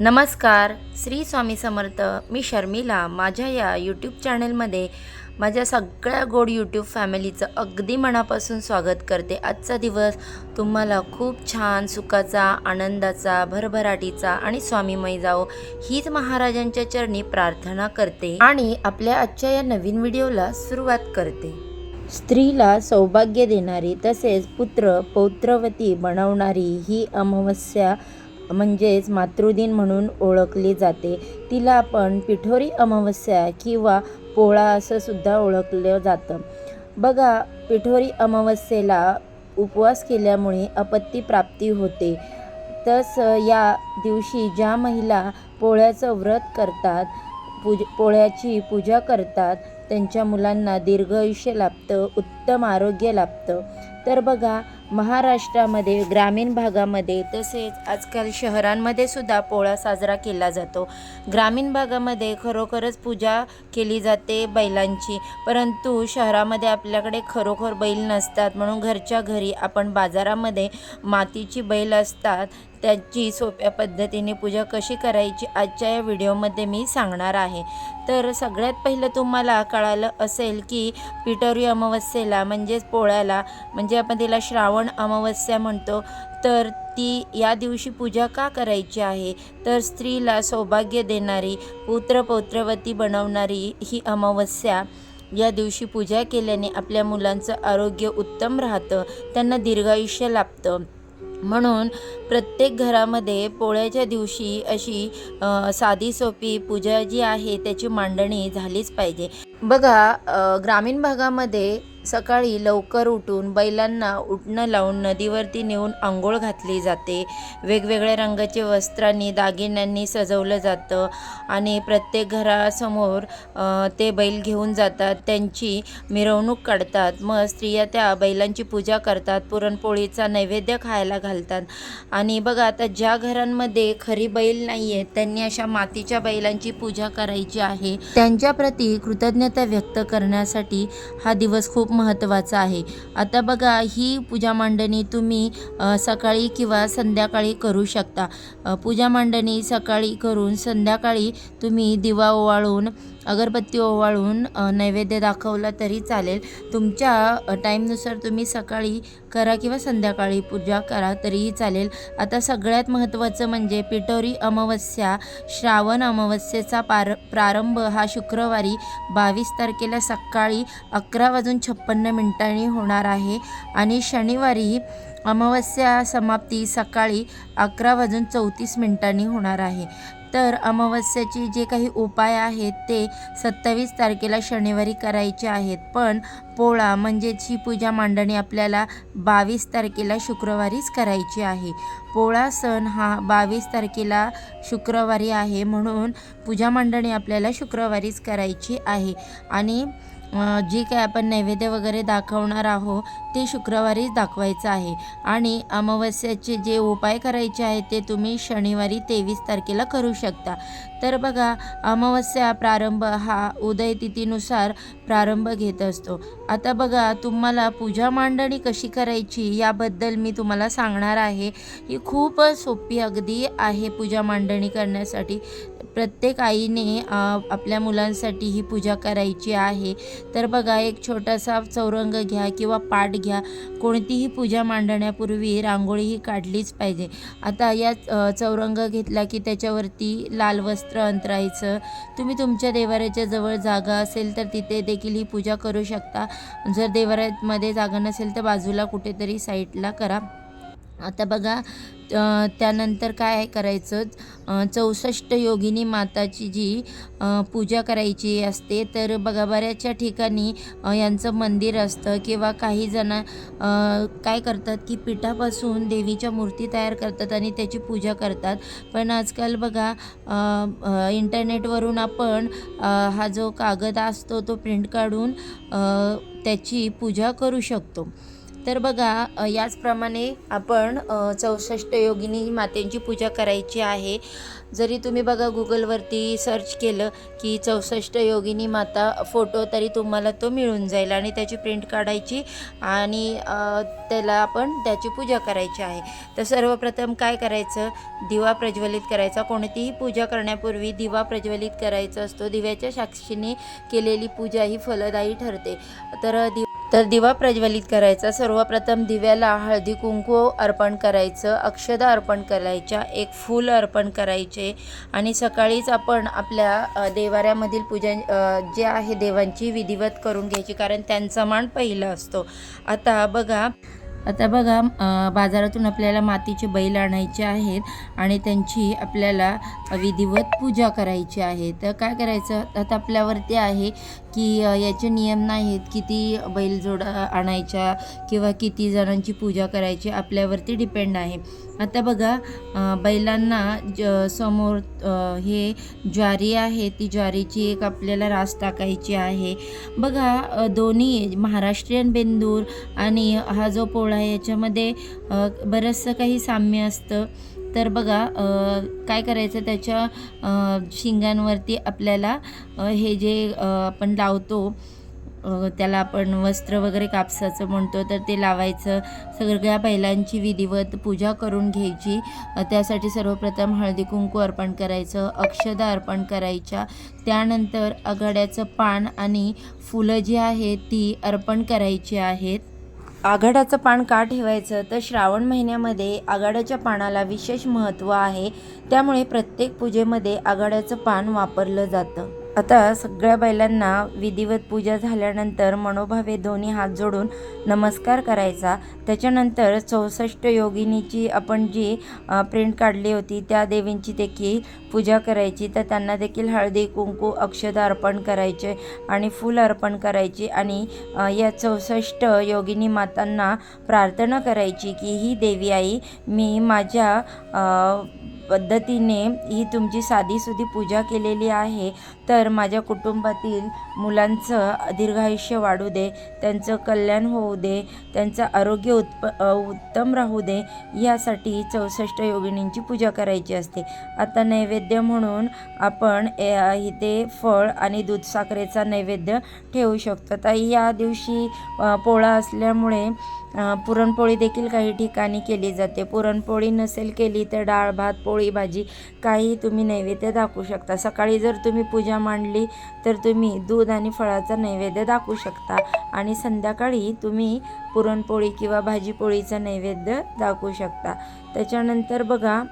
नमस्कार श्री स्वामी समर्थ. मी शर्मिला. माझ्या या यूट्यूब चॅनलमध्ये माझ्या सगळ्या गोड यूट्यूब फॅमिलीचं अगदी मनापासून स्वागत करते. आजचा दिवस तुम्हाला खूप छान सुखाचा आनंदाचा भरभराटीचा आणि स्वामीमय जाओ हीच महाराजांच्या चरणी प्रार्थना करते आणि आपल्या आजच्या या नवीन व्हिडिओला सुरुवात करते. स्त्रीला सौभाग्य देणारी तसेच पुत्र पौत्रवती बनवणारी ही अमावस्या म्हणजेच मातृदिन म्हणून ओळखली जाते. तिला आपण पिठोरी अमावस्या किंवा पोळा असं सुद्धा ओळखलं जातं. बघा पिठोरी अमावस्येला उपवास केल्यामुळे अपत्ती प्राप्ती होते. तस या दिवशी ज्या महिला पोळ्याचं व्रत करतात पूज पोळ्याची पूजा करतात त्यांच्या मुलांना दीर्घ आयुष्य लाभतं उत्तम आरोग्य लाभतं. तर बघा महाराष्ट्रामध्ये ग्रामीण भागामध्ये तसेच आजकाल शहरांमध्ये सुद्धा पोळा साजरा केला जातो. ग्रामीण भागामध्ये खरोखरच पूजा केली जाते बैलांची परंतु शहरामध्ये आपल्याकडे खरोखर बैल नसतात. म्हणून घरच्या घरी आपण बाजारामध्ये मातीची बैल असतात. त्याची सोप्या पद्धतीने पूजा कशी करायची आजच्या या व्हिडिओमध्ये मी सांगणार आहे. तर सगळ्यात पहिलं तुम्हाला कळालं असेल की पिटोरी अमावस्येला म्हणजेच पोळ्याला म्हणजे आपण तिला श्रावण अमावस्या म्हणतो तर ती या दिवशी पूजा का करायची आहे? तर स्त्रीला सौभाग्य देणारी पुत्र पौत्रवती बनवणारी ही अमावस्या या दिवशी पूजा केल्याने आपल्या मुलांचं आरोग्य उत्तम राहतं त्यांना दीर्घायुष्य लाभतं. म्हणून प्रत्येक घरामध्ये पोळ्याच्या दिवशी अशी साधी सोपी पूजा जी आहे त्याची मांडणी झालीच पाहिजे. बघा ग्रामीण भागामध्ये सकाळी लवकर उठून बैलांना उठणं लावून नदीवरती नेऊन आंघोळ घातली जाते. वेगवेगळ्या रंगाचे वस्त्रांनी दागिन्यांनी सजवलं जातं आणि प्रत्येक घरासमोर ते बैल घेऊन जातात. त्यांची मिरवणूक काढतात. मग स्त्रिया त्या बैलांची पूजा करतात. पुरणपोळीचा नैवेद्य खायला घालतात. आणि बघा आता ज्या घरांमध्ये खरी बैल नाही आहेत त्यांनी अशा मातीच्या बैलांची पूजा करायची आहे. त्यांच्याप्रती कृतज्ञता व्यक्त करण्यासाठी हा दिवस खूप महत्त्वाचं आहे. आता बघा ही पूजा मांडणी तुम्ही सकाळी किंवा संध्याकाळी करू शकता. पूजा मांडणी सकाळी करून संध्याकाळी तुम्ही दिवा ओवाळून अगरबत्ती ओवाळून नैवेद्य दाखवला तरी चालेल. तुमच्या टाईमनुसार तुम्ही सकाळी करा किंवा संध्याकाळी पूजा करा तरीही चालेल. आता सगळ्यात महत्त्वाचं म्हणजे पिठोरी अमावस्या श्रावण अमावस्येचा पार प्रारंभ हा शुक्रवारी बावीस तारखेला सकाळी अकरा वाजून छप्पन्न मिनिटांनी होणार आहे. आणि शनिवारी अमावस्या समाप्ती सकाळी अकरा वाजून चौतीस मिनिटांनी होणार आहे. तर अमावस्याचे जे काही उपाय आहेत ते सत्तावीस तारखेला शनिवारी करायचे आहेत. पण पोळा म्हणजेच ही पूजा मांडणी आपल्याला बावीस तारखेला शुक्रवारीच करायची आहे. पोळा सण हा बावीस तारखेला शुक्रवारी आहे म्हणून पूजा मांडणी आपल्याला शुक्रवारीच करायची आहे. आणि जे काय आपण नैवेद्य वगैरे दाखवणार आहोत ते शुक्रवारीच दाखवायचं आहे. आणि अमावस्याचे जे उपाय करायचे आहेत ते तुम्ही शनिवारी तेवीस तारखेला करू शकता. तर बघा अमावस्या प्रारंभ हा उदय तिथीनुसार प्रारंभ घेत असतो. आता बघा तुम्हाला पूजा मांडणी कशी करायची याबद्दल मी तुम्हाला सांगणार आहे. ही खूप सोपी अगदी आहे पूजा मांडणी करण्यासाठी. प्रत्येक आईने आपल्या मुलांसाठी ही पूजा करायची आहे. तर बघा एक छोटासा चौरंग घ्या किंवा पाट घ्या. कोणतीही पूजा मांडण्यापूर्वी रांगोळी ही काढलीच पाहिजे. आता या चौरंग घेतला की त्याच्यावरती लाल वस्त्र अंतरायचं. तुम्ही तुमच्या देवाऱ्याच्या जवळ जागा असेल तर तिथे देखील ही पूजा करू शकता. जर देवाऱ्यामध्ये जागा नसेल तर बाजूला कुठेतरी साईडला करा. आता बघा त्यानंतर काय करायचं? चौसष्ट योगिनी माताची जी पूजा करायची असते तर बघा बऱ्याचशा ठिकाणी यांचं मंदिर असतं किंवा काही जण काय करतात की पिठापासून देवीच्या मूर्ती तयार करतात आणि त्याची पूजा करतात. पण आजकाल बघा इंटरनेटवरून आपण हा जो कागद असतो तो प्रिंट काढून त्याची पूजा करू शकतो. तर बघा याचप्रमाणे आपण चौसष्ट योगिनी मातेंची पूजा करायची आहे. जरी तुम्ही बघा गुगलवरती सर्च केलं की चौसष्ट योगिनी माता फोटो तरी तुम्हाला तो मिळून जाईल आणि त्याची प्रिंट काढायची आणि त्याला आपण त्याची पूजा करायची आहे. तर सर्वप्रथम काय करायचं? दिवा प्रज्वलित करायचा. कोणतीही पूजा करण्यापूर्वी दिवा प्रज्वलित करायचा असतो. दिव्याच्या साक्षीने केलेली पूजा ही फलदायी ठरते. तर दि तर दिवा प्रज्वलित करायचा. सर्वप्रथम दिव्याला हळदी कुंकू अर्पण करायचं. अक्षदा अर्पण करायच्या. एक फूल अर्पण करायचे. आणि सकाळीच आपण आपल्या देवाऱ्यामधील पूजा जे आहे देवांची विधिवत करून घ्यायची. कारण त्यांचा मान पहिला असतो. आता बघा आता बघा बाजारातून आपल्याला मातीचे बैल आणायचे आहेत आणि त्यांची आपल्याला विधिवत पूजा करायची आहे. तर काय करायचं? आता आपल्यावरती आहे की याचे नियम नाहीत किती बैलजोडा आणायच्या किंवा किती जणांची पूजा करायची आपल्यावरती डिपेंड आहे. आता बघा बैलांना ज समोर हे ज्वारी आहे ती ज्वारीची एक आपल्याला रास टाकायची आहे. बघा दोन्ही महाराष्ट्रीयन बेंदूर आणि हा जो पोळा आहे याच्यामध्ये बरंचसं काही साम्य असतं. तर बघा काय करायचं त्याच्या शिंगांवरती आपल्याला हे जे आपण लावतो त्याला आपण वस्त्र वगैरे कापसाचं म्हणतो तर ते लावायचं. सगळ्या बैलांची विधिवत पूजा करून घ्यायची. त्यासाठी सर्वप्रथम हळदी कुंकू अर्पण करायचं अक्षदा अर्पण करायच्या. त्यानंतर आघाड्याचं पान आणि फुलं जी आहेत ती अर्पण करायची आहेत. आघाड्याचं पान का ठेवायचं? तर श्रावण महिन्यामध्ये आघाड्याच्या पानाला विशेष महत्त्व आहे. त्यामुळे प्रत्येक पूजेमध्ये आघाड्याचं पान वापरलं जातं. आता सगळ्या बैलांना विधिवत पूजा झाल्यानंतर मनोभावे दोन्ही हात जोडून नमस्कार करायचा. त्याच्यानंतर चौसष्ट योगिनीची आपण जी प्रिंट काढली होती त्या देवींची देखील पूजा करायची. तर त्यांना देखील हळदी कुंकू अक्षदा अर्पण करायचे आणि फूल अर्पण करायची आणि या चौसष्ट योगिनी मातांना प्रार्थना करायची की ही देवी आई मी माझ्या पद्धतीने ही तुमची साधीसुधी पूजा केलेली आहे तर माझ्या कुटुंबातील मुलांचं दीर्घायुष्य वाढू दे त्यांचं कल्याण होऊ दे त्यांचं आरोग्य उत्प उत्तम राहू दे यासाठी चौसष्ट योगिनींची पूजा करायची असते. आता नैवेद्य म्हणून आपण इथे फळ आणि दूध साखरेचा नैवेद्य ठेवू शकतो. तर या दिवशी पोळा असल्यामुळे पुरणपोळी देखील काही ठिकाणी केली जाते. पुरणपोळी नसेल केली तर डाळ भात पोळी पोळी भाजी काही तुम्ही नैवेद्य दाखवू शकता. सकाळी जर तुम्ही पूजा मांडली तर तुम्ही दूध आणि फळाचा नैवेद्य दाखवू शकता. आणि संध्याकाळी तुम्ही पुरणपोळी किंवा भाजीपोळीचा नैवेद्य दाखवू शकता. त्याच्यानंतर बघा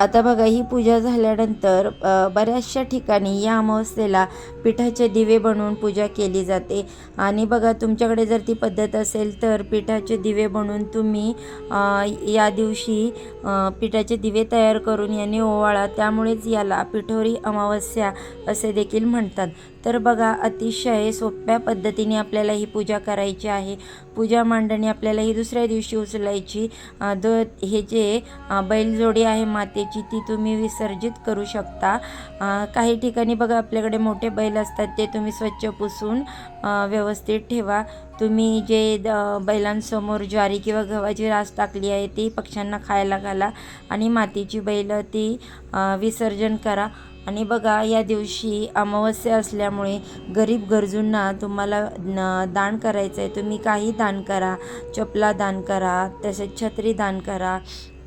आता बघा ही पूजा झाल्यानंतर बऱ्याचशा ठिकाणी या अमावस्येला पिठाचे दिवे बनवून पूजा केली जाते. आणि बघा तुमच्याकडे जर ती पद्धत असेल तर पिठाचे दिवे बनवून तुम्ही या दिवशी पिठाचे दिवे तयार करून याने ओवाळा. त्यामुळेच याला पिठोरी अमावस्या असे देखील म्हणतात. तर बघा अतिशय सोप्या पद्धतीने आपल्याला ही पूजा करायची आहे. पूजा मांडणी आपल्याला ही दुसऱ्या दिवशी उचलायची. द हे जे बैलजोडी आहे मातेची ती तुम्ही विसर्जित करू शकता. काही ठिकाणी बघा आपल्याकडे मोठे बैल असतात ते तुम्ही स्वच्छ पुसून व्यवस्थित ठेवा. तुम्ही जे द बैलांसमोर ज्वारी किंवा गव्हाची रास टाकली आहे ती पक्ष्यांना खायला घाला. आणि मातीची बैल ती विसर्जन करा. आणि बघा या दिवशी अमावस्या असल्यामुळे गरीब गरजूंना तुम्हाला दान करायचं आहे तुम्ही काही दान करा. चपला दान करा तसेच छत्री दान करा.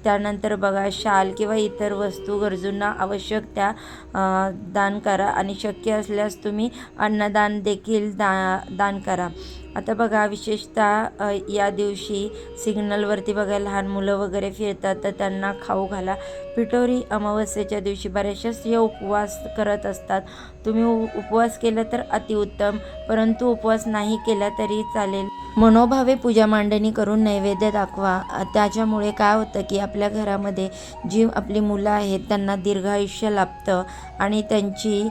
त्यानंतर बघा शाल किंवा इतर वस्तू गरजूंना आवश्यक त्या दान करा. आणि शक्य असल्यास तुम्ही अन्नदान देखील दा दान करा. आता बघा विशेषतः या दिवशी सिग्नलवरती बघा लहान मुलं वगैरे फिरतात तर त्यांना खाऊ घाला. पिठोरी अमावस्येच्या दिवशी बऱ्याचशा स्त्रिया उपवास करत असतात. तुम्ही उ- उपवास केला तर अतिउत्तम परंतु उपवास नाही केला तरी चालेल. मनोभावे पूजा मांडणी करून नैवेद्य दाखवा. त्याच्यामुळे काय होतं की आपल्या घरामध्ये जी आपली मुलं आहेत त्यांना दीर्घायुष्य लाभतं आणि त्यांची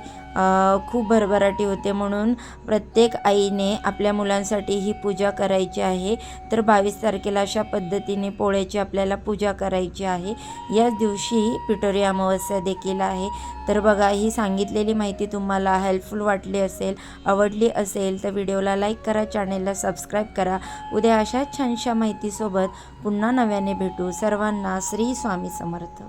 खूप भरभराटी होते. म्हणून प्रत्येक आईने आपल्या मुलांसाठी ही पूजा करायची आहे. तर बावीस तारखेला अशा पद्धतीने पोळ्याची आपल्याला पूजा करायची आहे. याच दिवशी पिठोरी अमावस्या देखील आहे. तर बघा ही सांगितलेली माहिती तुम्हाला हेल्पफुल वाटली असेल आवडली असेल तर व्हिडिओला लाईक करा चॅनेलला सबस्क्राईब करा. उद्या अशाच छानशा माहितीसोबत पुन्हा नव्याने भेटू. सर्वांना श्री स्वामी समर्थ.